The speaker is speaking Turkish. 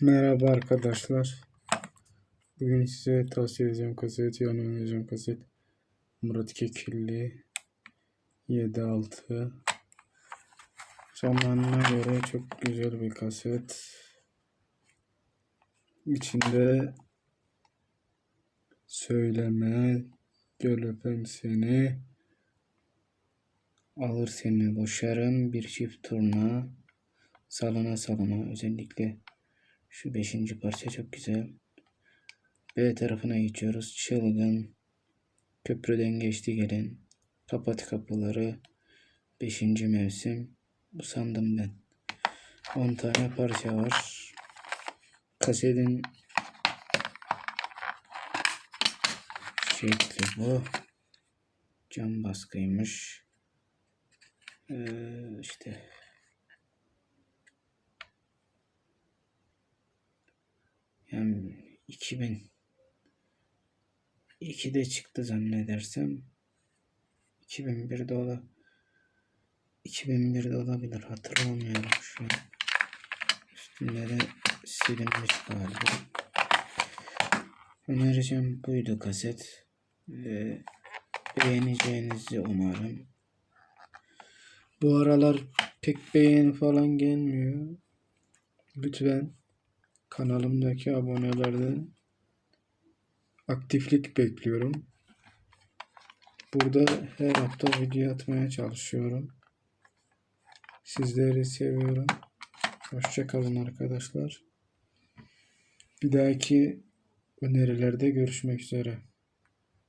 Merhaba arkadaşlar. Bugün size tavsiye edeceğim kaset, yani oynayacağım kaset. Murat Kekilli 7.6 Zamanına göre çok güzel bir kaset. İçinde söyleme, gel öpem seni, alır seni boşarım, bir çift turna, salına salına özellikle şu beşinci parça çok güzel. B tarafına geçiyoruz. Çılgın. Köprüden geçti gelen. Kapat kapıları. Beşinci mevsim. Usandım ben. 10 tane parça var. Kasetin şekli bu. Cam baskıymış. Ee, işte Yani 2000 2'de çıktı zannedersem. 2001'de ola 2001'de olabilir hatırlamıyorum şu an. Üstünde de silinmiş galiba. Önereceğim buydu kaset. Ve beğeneceğinizi umarım. Bu aralar pek beğeni falan gelmiyor. Lütfen kanalımdaki abonelerden aktiflik bekliyorum. Burada her hafta video atmaya çalışıyorum. Sizleri seviyorum. Hoşçakalın arkadaşlar. Bir dahaki önerilerde görüşmek üzere.